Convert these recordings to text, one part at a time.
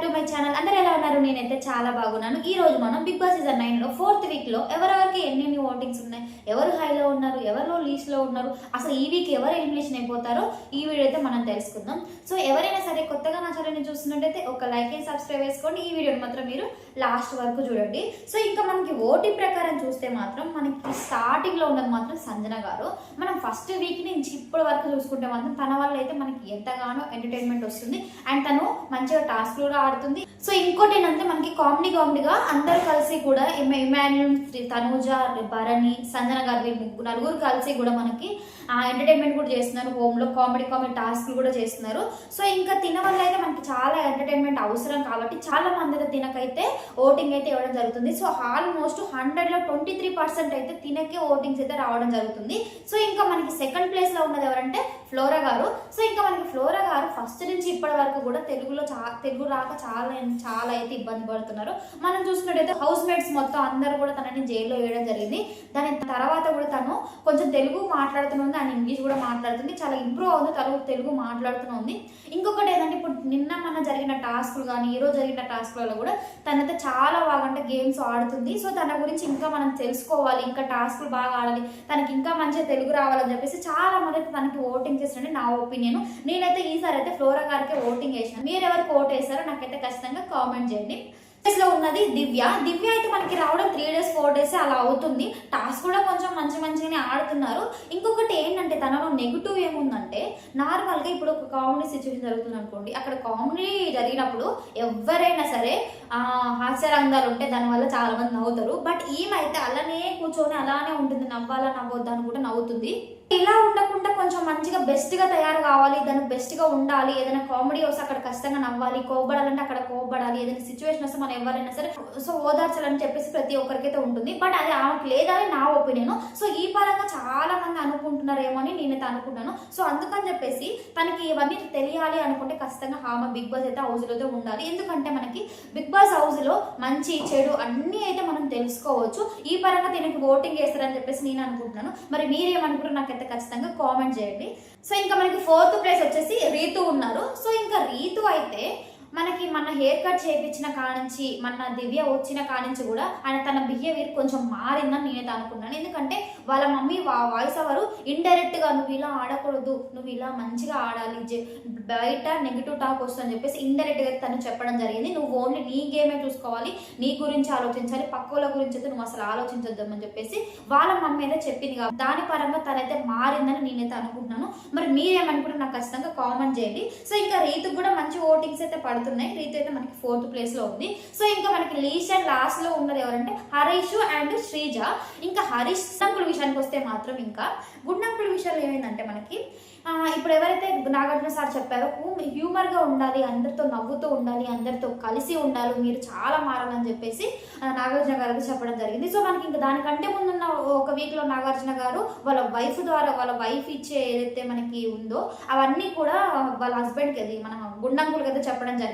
Back to my channel అందరూ ఎలా ఉన్నారు? నేనైతే చాలా బాగున్నాను. ఈ రోజు మనం బిగ్ బాస్ సీజన్ నైన్లో ఫోర్త్ వీక్లో ఎవరెవరికి ఎన్ని ఓటింగ్స్ ఉన్నాయి ఎవరు హైలో ఉన్నారు ఎవరు లీస్ట్లో ఉన్నారు అసలు ఈ వీక్ ఎవరు ఎలిమినేషన్ అయిపోతారో ఈ వీడియో అయితే మనం తెలుసుకుందాం. సో ఎవరైనా సరే కొత్తగా నా ఛానల్ని చూస్తున్నట్టయితే ఒక లైక్ అండ్ సబ్స్క్రైబ్ చేసుకోండి ఈ వీడియోని మాత్రం మీరు లాస్ట్ వరకు చూడండి. సో ఇంకా మనకి ఓటింగ్ ప్రకారం చూస్తే మాత్రం మనకి స్టార్టింగ్లో ఉన్నది మాత్రం సంజన గారు. మనం ఫస్ట్ వీక్ నుంచి ఇప్పటి వరకు చూసుకుంటే మాత్రం తన వల్ల అయితే మనకి ఎంతగానో ఎంటర్టైన్మెంట్ వస్తుంది. అండ్ తను మంచిగా టాస్క్ కూడా పడుతుంది. సో ఇంకోటి ఏంటంటే మనకి కామెడీ కామెడీగా అందరు కలిసి కూడా ఇమాన్యుల్ శ్రీ తనూజ భరణి సంజన గారు వీళ్ళు నలుగురు కలిసి కూడా మనకి ఎంటర్టైన్మెంట్ కూడా చేస్తున్నారు. హోమ్లో కామెడీ కామెడీ టాస్క్లు కూడా చేస్తున్నారు. సో ఇంకా తిన వల్ల అయితే మనకి చాలా ఎంటర్టైన్మెంట్ అవసరం కాబట్టి చాలా మంది తినకైతే ఓటింగ్ అయితే ఇవ్వడం జరుగుతుంది. సో ఆల్మోస్ట్ హండ్రెడ్లో ట్వంటీ త్రీ పర్సెంట్ అయితే తినకే ఓటింగ్స్ అయితే రావడం జరుగుతుంది. సో ఇంకా మనకి సెకండ్ ప్లేస్లో ఉన్నది ఎవరంటే ఫ్లోరా గారు. సో ఇంకా మనకి ఫ్లోరా గారు ఫస్ట్ నుంచి ఇప్పటి వరకు కూడా తెలుగులో చా తెలుగు రాక చాలా చాలా అయితే ఇబ్బంది పడుతున్నారు. మనం చూసినట్టయితే హౌస్ మేట్స్ మొత్తం అందరూ కూడా తనని జైల్లో వేయడం జరిగింది. దాని తర్వాత కూడా తెలుగు కొంచెం తెలుగు మాట్లాడుతుంది అండ్ ఇంగ్లీష్ కూడా మాట్లాడుతుంది. చాలా ఇంప్రూవ్ అవుతుంది. తెలుగు తెలుగు మాట్లాడుతుంది ఇంకొకటి ఏంటంటే ఇప్పుడు నిన్న మన జరిగిన టాస్క్లు కానీ ఈరోజు జరిగిన టాస్క్లలో కూడా తనైతే చాలా బాగా అంటే గేమ్స్ ఆడుతుంది. సో తన గురించి ఇంకా మనం తెలుసుకోవాలి. ఇంకా టాస్క్లు బాగా ఆడాలి. తనకి ఇంకా మంచిగా తెలుగు రావాలని చెప్పేసి చాలా మంది అయితే తనకి ఓటింగ్ చేస్తారని నా ఒపీనియన్. నేనైతే ఈసారి అయితే ఫ్లోరా గారికి ఓటింగ్ చేసిన. మీరు ఎవరికి ఓట్ వేసారో నాకైతే ఖచ్చితంగా కామెంట్ చేయండి. లో ఉన్నది దివ్య. దివ్య అయితే మనకి రావడం త్రీ డేస్ ఫోర్ డేస్ అలా అవుతుంది. టాస్క్ కూడా కొంచెం మంచి మంచిగానే ఆడుతున్నారు. ఇంకొకటి ఏంటంటే తనలో నెగిటివ్ ఏముందంటే నార్మల్గా ఇప్పుడు ఒక కామెడీ సిచ్యువేషన్ జరుగుతుంది అనుకోండి. అక్కడ కామెడీ జరిగినప్పుడు ఎవరైనా సరే ఆ హాస్యరంగాలు ఉంటే దానివల్ల చాలా మంది నవ్వుతారు. బట్ ఈమె అయితే అలానే కూర్చొని అలానే ఉంటుంది. నవ్వాలా నవ్వొద్దా అని కూడా నవ్వుతుంది. ఇలా ఉండకుండా కొంచెం మంచిగా బెస్ట్గా తయారు కావాలి దానికి బెస్ట్గా ఉండాలి ఏదైనా కామెడీ వస్తే అక్కడ ఖచ్చితంగా నవ్వాలి కోపడాలంటే అక్కడ కోపడాలి ఏదైనా సిచ్యువేషన్ వస్తే మనం ఎవరైనా సరే సో ఓదార్చాలని చెప్పేసి ప్రతి ఒక్కరికైతే ఉంటుంది. బట్ అది ఆమెకు లేదని నా ఒపీనియన్ సో ఈ పరంగా చాలా మంది అనుకుంటున్నారేమో అని నేనైతే అనుకుంటున్నాను సో అందుకని చెప్పేసి తనకి ఇవన్నీ తెలియాలి అనుకుంటే ఖచ్చితంగా ఆమె బిగ్ బాస్ అయితే హౌస్ అయితే ఉండాలి. ఎందుకంటే మనకి బిగ్ బాస్ హౌస్లో మంచి చెడు అన్ని అయితే మనం తెలుసుకోవచ్చు. ఈ పరంగా దీనికి ఓటింగ్ చేస్తారని చెప్పేసి నేను అనుకుంటున్నాను. మరి మీరేమనుకుంటారు అయితే ఖచ్చితంగా కామెంట్ చేయండి. సో ఇంకా మనకి ఫోర్త్ ప్లేస్ వచ్చేసి రీతు ఉన్నారు. సో ఇంకా రీతు అయితే మనకి మన హెయిర్ కట్ చేయించిన కానించి మన దివ్య వచ్చిన కానించి కూడా ఆయన తన బిహేవియర్ కొంచెం మారిందని నేనైతే అనుకున్నాను ఎందుకంటే వాళ్ళ మమ్మీ వాయిస్ అవరు ఇండైరెక్ట్గా నువ్వు ఇలా ఆడకూడదు నువ్వు ఇలా మంచిగా ఆడాలి జె- బయట నెగిటివ్ టాక్ వస్తుందని చెప్పేసి ఇండైరెక్ట్గా తను చెప్పడం జరిగింది. నువ్వు ఓన్లీ నీ గేమే చూసుకోవాలి నీ గురించి ఆలోచించాలి పక్కల గురించి అయితే నువ్వు అసలు ఆలోచించొద్దామని చెప్పేసి వాళ్ళ మమ్మీ అయితే చెప్పింది కాబట్టి దాని పరంగా తనైతే మారిందని నేనైతే అనుకుంటున్నాను. మరి మీరేమనుకుంటారు నాకు ఖచ్చితంగా కామెంట్ చేయండి. సో ఇంకా రీతికి కూడా మంచి ఓటింగ్స్ అయితే వెళ్తున్నాయి రీతు అయితే మనకి ఫోర్త్ ప్లేస్లో ఉంది. సో ఇంకా మనకి లీస్ట్ అండ్ లాస్ట్లో ఉన్నది ఎవరంటే హరీష్ అండ్ శ్రీజ. ఇంకా హరీష్ గుండంకుల విషయానికి వస్తే మాత్రం ఇంకా గుండంకుల విషయాలు ఏమైందంటే మనకి ఇప్పుడు ఎవరైతే నాగార్జున సార్ చెప్పారో హ్యూమర్గా ఉండాలి అందరితో నవ్వుతూ ఉండాలి అందరితో కలిసి ఉండాలి మీరు చాలా మారాలని చెప్పేసి నాగార్జున గారికి చెప్పడం జరిగింది. సో మనకి ఇంకా దానికంటే ముందున్న ఒక వీక్లో నాగార్జున గారు వాళ్ళ వైఫ్ ద్వారా వాళ్ళ వైఫ్ ఇచ్చే ఏదైతే మనకి ఉందో అవన్నీ కూడా వాళ్ళ హస్బెండ్కి అది మన గుండంకులకి అయితే చెప్పడం జరిగింది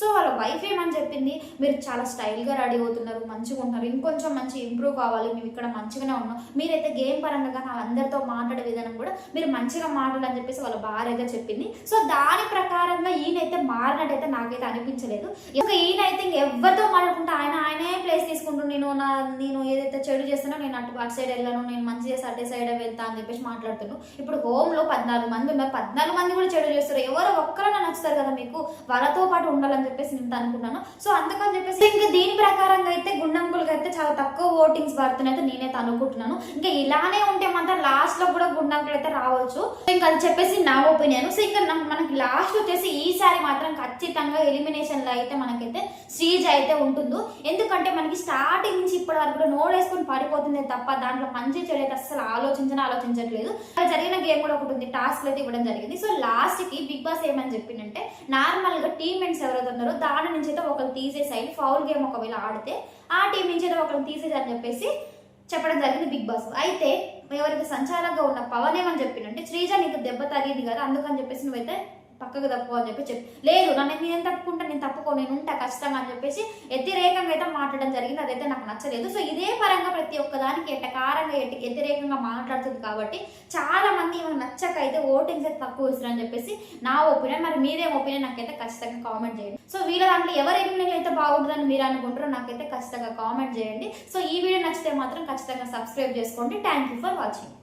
సో వాళ్ళ వైఫ్ ఏమని చెప్పింది? మీరు చాలా స్టైల్గా రెడీ అవుతున్నారు మంచిగా ఉంటున్నారు ఇంకొంచెం మంచి ఇంప్రూవ్ కావాలి మేము ఇక్కడ మంచిగానే ఉన్నాం. మీరైతే గేమ్ పరంగా కానీ అందరితో మాట్లాడే విధానం కూడా మీరు మంచిగా మాట్లాడాలని చెప్పేసి వాళ్ళ భార్య అయితే చెప్పింది. సో దాని ప్రకారంగా ఈయనైతే మారినట్టయితే నాకైతే అనిపించలేదు. ఇంకా ఈయనైతే ఎవరితో మాట్లాడుకుంటే ఆయన ఆయనే ప్లేస్ తీసుకుంటూ నేను నా నేను ఏదైతే చెడు చేస్తానో నేను అటు అటు సైడ్ వెళ్ళాను నేను మంచి చేసి అటే సైడ్ వెళ్తా అని చెప్పేసి మాట్లాడుతున్నాను ఇప్పుడు హోమ్లో పద్నాలుగు మంది ఉన్నారు. పద్నాలుగు మంది కూడా చెడు చేస్తారు. ఎవరో ఒక్కరైనా నచ్చుతారు కదా మీకు? వాళ్ళతో పాటు ఉండాలని చెప్పేసి నేను అనుకున్నాను సో అందుకని చెప్పేసి ఇంకా దీని ప్రకారంగా అయితే గుండంకులకి అయితే చాలా తక్కువ ఓటింగ్స్ పడుతున్నాయి అయితే నేనైతే అనుకుంటున్నాను. ఇంకా ఇలానే ఉంటే మాత్రం లాస్ట్లో కూడా గుండంకులు అయితే రావచ్చు. ఇంకా అది చెప్పేసి నా ఒపీనియన్. సో ఇంకా మనకి లాస్ట్ వచ్చేసి ఈసారి మాత్రం ఖచ్చితంగా ఎలిమినేషన్లో అయితే మనకైతే శ్రీజ్ అయితే ఉంటుందో. ఎందుకంటే మనకి స్టార్టింగ్ నుంచి ఇప్పటి వరకు కూడా నోడ్ వేసుకొని పడిపోతుంది తప్ప దాంట్లో మంచి చెడు అసలు ఆలోచించని ఆలోచించట్లేదు. అలా జరిగిన గేమ్ కూడా ఒకటి ఉంది టాస్క్ అయితే ఇవ్వడం జరిగింది. సో లాస్ట్కి బిగ్ బాస్ ఏమని చెప్పిందంటే నార్మల్గా టీమ్మేట్స్ ఎవరైతే ఉన్నారో దాని నుంచి అయితే ఒకరు తీసేసాయి ఫౌల్ గేమ్ ఒకవేళ ఆడితే ఆ టీం నుంచి అయితే ఒకరు తీసేసారని చెప్పేసి చెప్పడం జరిగింది బిగ్ బాస్ అయితే ఎవరైతే సంచారంగా ఉన్న పవన్ ఏమని చెప్పిందంటే శ్రీజ నీకు దెబ్బ తగిలింది కదా అందుకని చెప్పేసి నువ్వైతే పక్కకు తప్పు అని చెప్పి చెప్పి లేదు నన్ను నేను తప్పుకుంటా నేను తప్పుకో నేను ఉంటా ఖచ్చితంగా అని చెప్పేసి వ్యతిరేకంగా అయితే మాట్లాడడం జరిగింది. అదైతే నాకు నచ్చలేదు. సో ఇదే పరంగా ప్రతి ఒక్కదానికి ఎట్టకారంగా ఎట్టి వ్యతిరేకంగా మాట్లాడుతుంది కాబట్టి చాలా మంది ఏమైనా నచ్చక అయితే ఓటింగ్స్ అయితే తక్కువ ఇస్తారని చెప్పేసి నా ఒపీనియన్. మరి మీరేం ఒపీనియన్ నాకైతే ఖచ్చితంగా కామెంట్ చేయండి. సో వీళ్ళ దాంట్లో ఎవరు ఎలిమినేట్ అయితే బాగుంటుందని మీరు అనుకుంటారో నాకైతే ఖచ్చితంగా కామెంట్ చేయండి. సో ఈ వీడియో నచ్చితే మాత్రం ఖచ్చితంగా సబ్స్క్రైబ్ చేసుకోండి. Thank you for watching